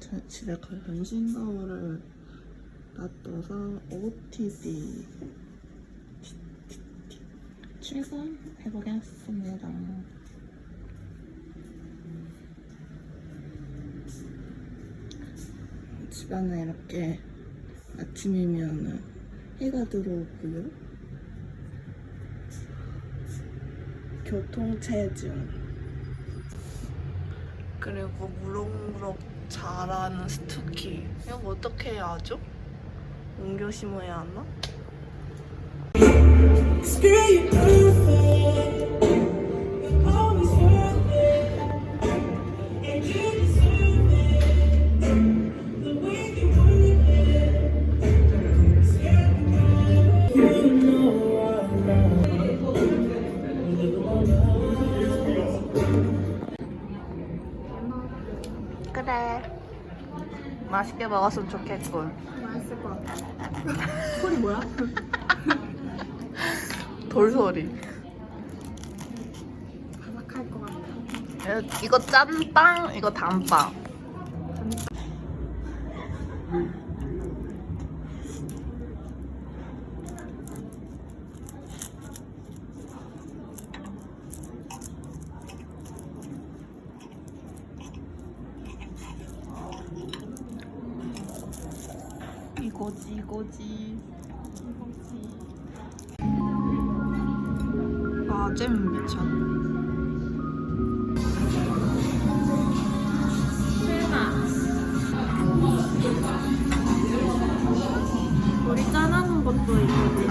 저- 집에 전신 거울을 놔둬서 OOTD 출근해보겠습니다. 집안에 이렇게 아침이면 해가 들어오고요. 교통체증 그리고 무럭무럭 자라는 스투키 이거 어떻게 해야 하죠? 옮겨 심어야 하나? 맛있게 먹었으면 좋겠군 맛있을 것 같아. 소리 뭐야? 돌소리 바삭할 것 같아. 이거 짠빵 이거 단빵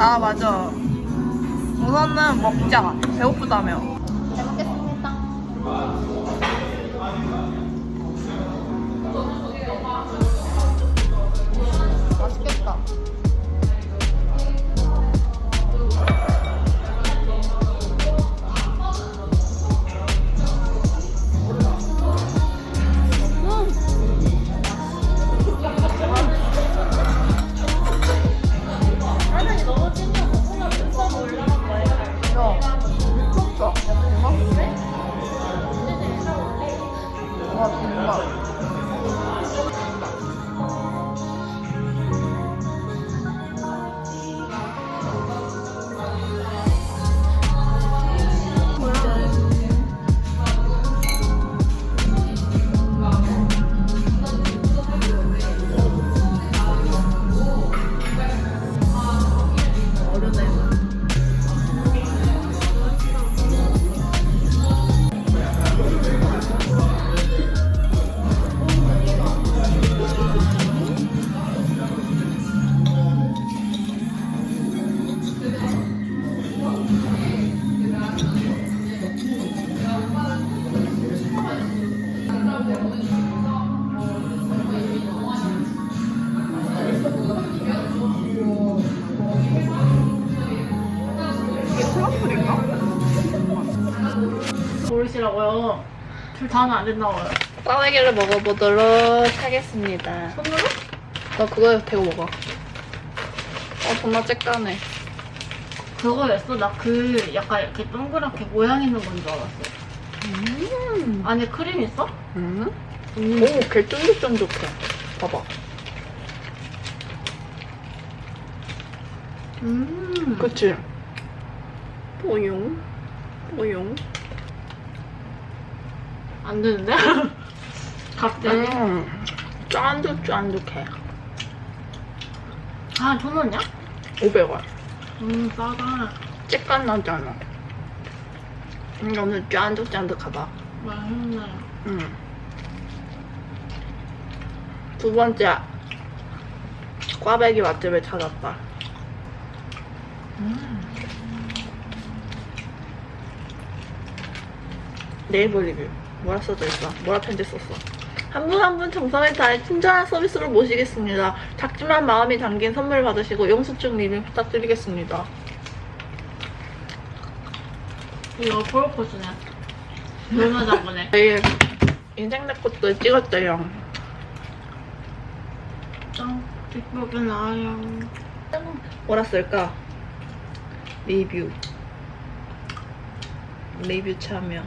아 맞아. 우선은 먹자. 배고프다며 모르시라고요. 줄다 하면 안 된다고요. 꽈배기를 먹어보도록 하겠습니다 손으로? 나 그거 대고 먹어 어 존나 쬐까네 그거였어? 나 그 약간 이렇게 동그랗게 모양 있는 건 줄 알았어. 음, 안에 크림 있어? 음? 오, 개 쫀득쫀득해. 봐봐. 음. 그치? 뽀용, 뽀용. 안 되는데? 갑자기? 음, 쫀득쫀득해. 아, 천 원이야? 500원. 음, 싸다. 쬐깐 나잖아. 근데 오늘 쫀득쫀득하다. 맛있네. 음. 두 번째, 꽈배기 맛집을 찾았다. 네이버 리뷰. 뭐라 써져 있어? 뭐라 편지 썼어? 한 분 한 분 정성을 다해 친절한 서비스로 모시겠습니다. 작지만 마음이 담긴 선물 받으시고 영수증 리뷰 부탁드리겠습니다. 이거 프로포즈네. 얼마 전에. 저희 인생 내 것도 찍었어요. 짱, 어, 나와요. 뭐라 쓸까? 리뷰. 리뷰 참여.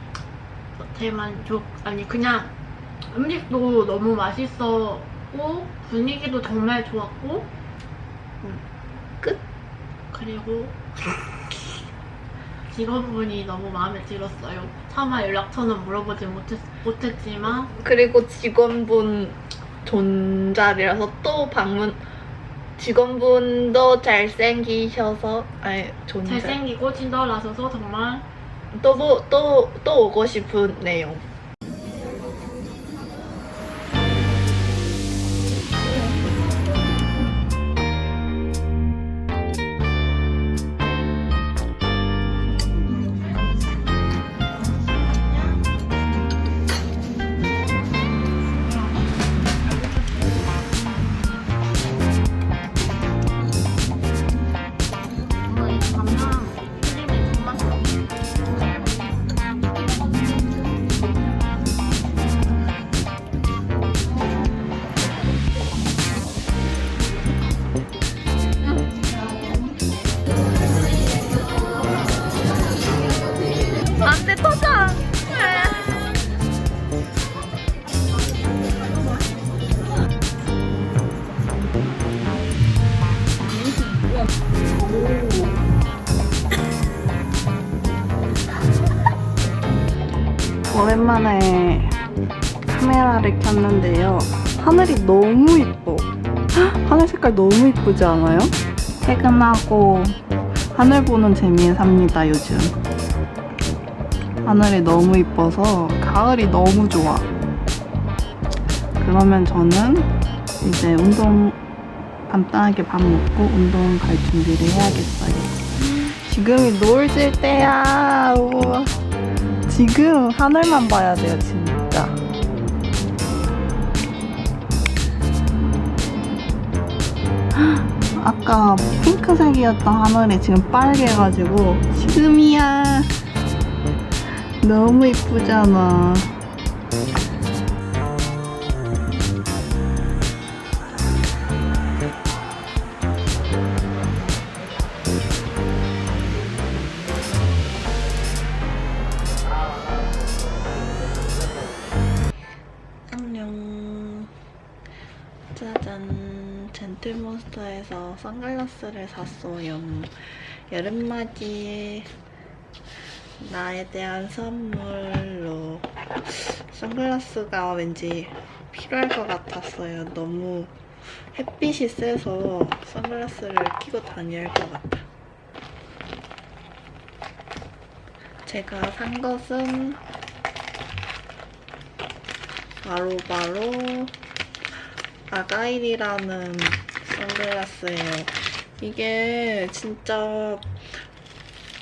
대만족. 아니, 그냥 음식도 너무 맛있었고 분위기도 정말 좋았고 끝? 그리고 직원분이 너무 마음에 들었어요. 차마 연락처는 물어보지 못했, 못했지만 그리고 직원분 존잘이라서 또 방문 직원분도 잘생기셔서 아니 존잘 잘생기고 친절하셔서 정말 또또또 또 오고 싶은 내용. 오랜만에 카메라를 켰는데요. 하늘이 너무 이뻐. 헉, 하늘 색깔 너무 이쁘지 않아요? 퇴근하고 하늘 보는 재미에 삽니다, 요즘. 하늘이 너무 이뻐서 가을이 너무 좋아. 그러면 저는 이제 운동 간단하게 밥 먹고 운동 갈 준비를 해야겠어요. 지금이 노을 질 때야. 우와. 지금 하늘만 봐야 돼요, 진짜. 헉, 아까 핑크색이었던 하늘이 지금 빨개가지고 지금이야. 너무 이쁘잖아. 젠틀몬스터에서 선글라스를 샀어요. 여름맞이 나에 대한 선물로 선글라스가 왠지 필요할 것 같았어요. 너무 햇빛이 세서 선글라스를 끼고 다녀야 할 것 같아. 제가 산 것은 바로바로 아가일이라는 선글라스예요. 이게 진짜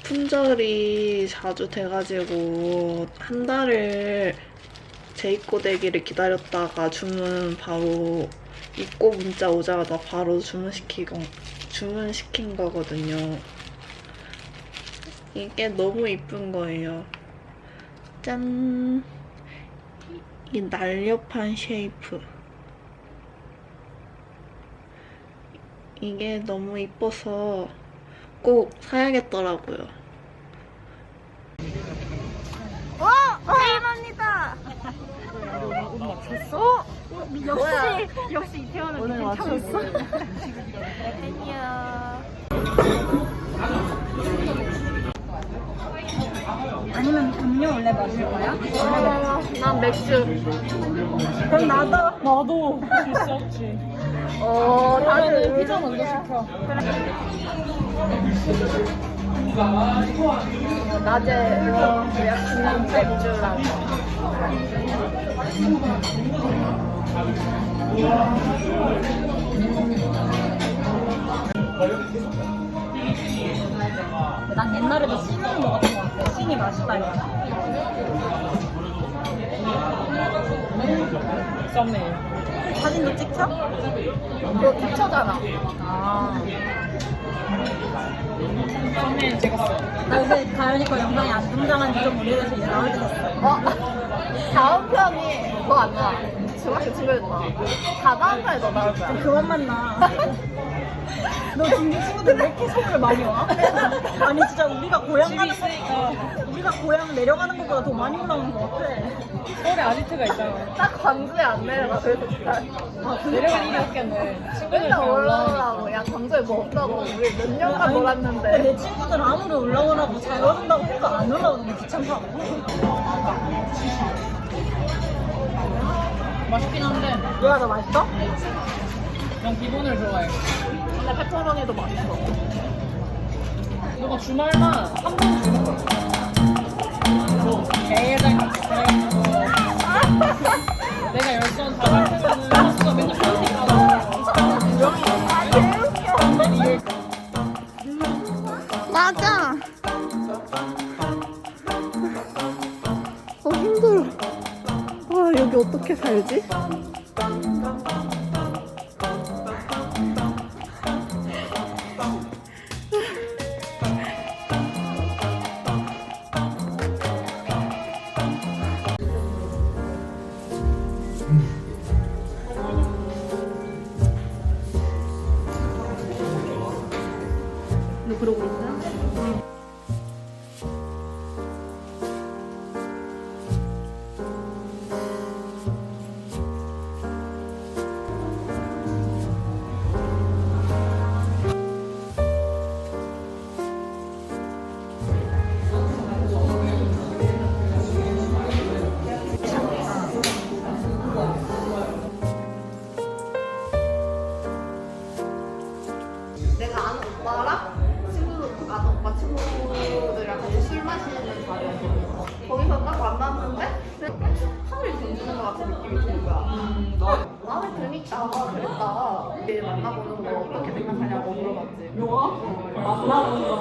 품절이 자주 돼가지고 한 달을 재입고 되기를 기다렸다가 주문 바로 입고 문자 오자마자 바로 주문시키고 주문시킨 거거든요. 이게 너무 이쁜 거예요. 짠. 이 날렵한 쉐이프. 이게 너무 이뻐서 꼭 사야겠더라고요. 어! 태인언니다! 어? 역시! 역시 이태원은 오늘 괜찮았어. 안녕. 아니면 담요 원래 마실 거야? 난 맥주. 그럼 나도. 나도 줄수 없지. 어, 다들 피자 먼저 시켜. 낮에 예약한 맥주랑. 난 옛날에도 씬을 먹었던 것 같아. 씬이 맛있다. 이거. 썸네일. 사진도 찍혀? 그거 캡처잖아. 아. 썸네일 찍었어. 나 요새 다현이 거 영상이 안 등장한 지좀 오래돼서 이제 나올 때 됐어. 어? 다음 편이 너 안 나와. 중학교 친구였다. 다 다음 편에 너 나올 거야. 그만 만나. 너 중국 친구들 왜 이렇게 서울에 많이 와? 아니 진짜 우리가 고향 가는 거 우리가 고향 내려가는 것보다 더 많이 올라오는 것 같아. 서울에 아지트가 있잖아. 딱 광주에 안 내려가 그래서 진짜 내려갈 일이 없겠네. 친구들 맨날 다. 올라오라고 야 광주에 뭐 없다고 우리 몇 년간 아니, 놀았는데 내 친구들 아무리 올라오라고 잘 오른다고 해도 안 올라오는 게 귀찮다고. 맛있긴 한데 누가 더 맛있어? 난 기본을 좋아해. 근데 페퍼로니도 맛있어 뭔가 주말만 한 번 주는 거. 뭐 게장 같은 거. 내가 열선 다갈 때는 하수가 맨날 편식하고. 맞아 어 힘들어 와 여기 어떻게 살지?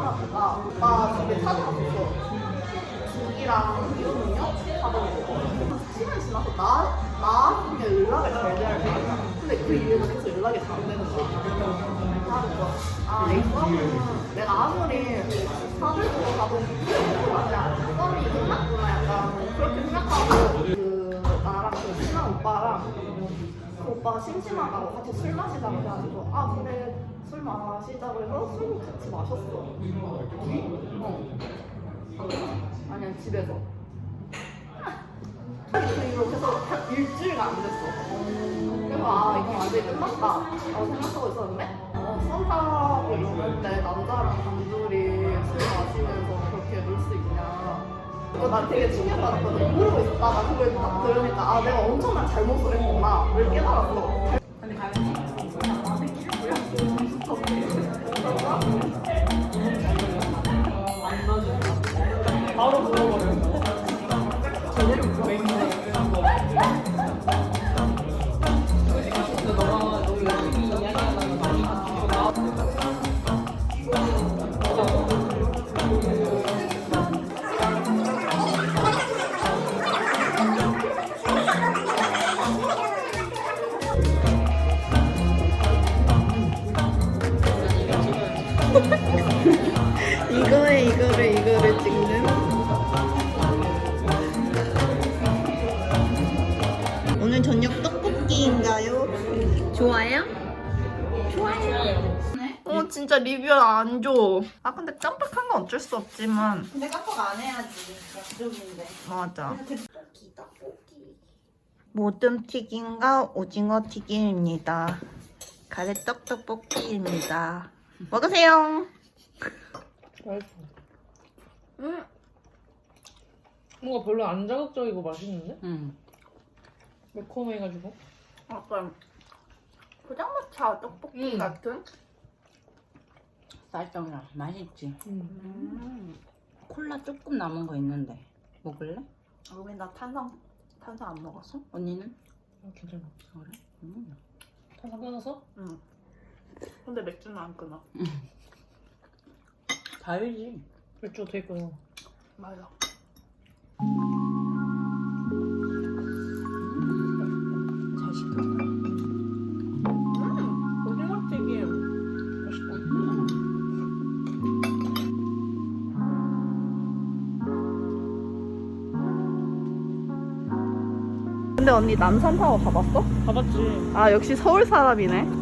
보다. 오빠 집에 찾아갔었어. 죽이랑 이런 음료 받아먹고. 시간 지나서 나, 나한테 연락을 잘 돼야 돼. 근데 그 이후로 계속 연락이 잘안 되는 거야. 아, 이 썸은 내가 아무리 사을 보고 가도 썸이 끝났구나 약간 그렇게 생각하고 그 나랑 그 친한 오빠랑 그 오빠가 심심하다고 같이 술 마시자고 해가지고 아 그래 술 마시자고 해서 술 같이 마셨어. 어. 아니야 집에서. 그 이후로 계속 한 일주일가 안 됐어. 그래서 아 이건 완전히 끝났다. 라고 생각하고 있었는데? 어, 썸 타고 있는데 남자랑 단둘이 술 마시면서 그렇게 놀 수 있냐. 그거 난 되게 충격받았거든. 모르고 있었다가 그걸 딱 들으니까 아 내가 엄청난 잘못을 했구나. 를 깨달았어 바로 좋아요? 좋아요 어 진짜 리뷰 안 줘. 아 근데 깜빡한 건 어쩔 수 없지만 근데 깜빡 안 해야지. 약속인데. 맞아. 모듬 튀김과 오징어 튀김입니다. 가래떡 떡볶이입니다. 먹으세요. 음. 뭔가 별로 안 자극적이고 맛있는데? 응. 매콤해가지고. 약간 포장마차 떡볶이 음. 같은? 쌀떡이라 맛있지. 음. 콜라 조금 남은 거 있는데 먹을래? 아, 우리 나 탄산 탄산 안 먹었어? 언니는? 아, 괜찮아. 그래? 음. 탄산 끊어서? 응. 근데 맥주는 안 끊어. 다행이지. 맥주 끓여? 맞아. 근데 언니 남산타워 가봤어? 가봤지. 아 역시 서울 사람이네.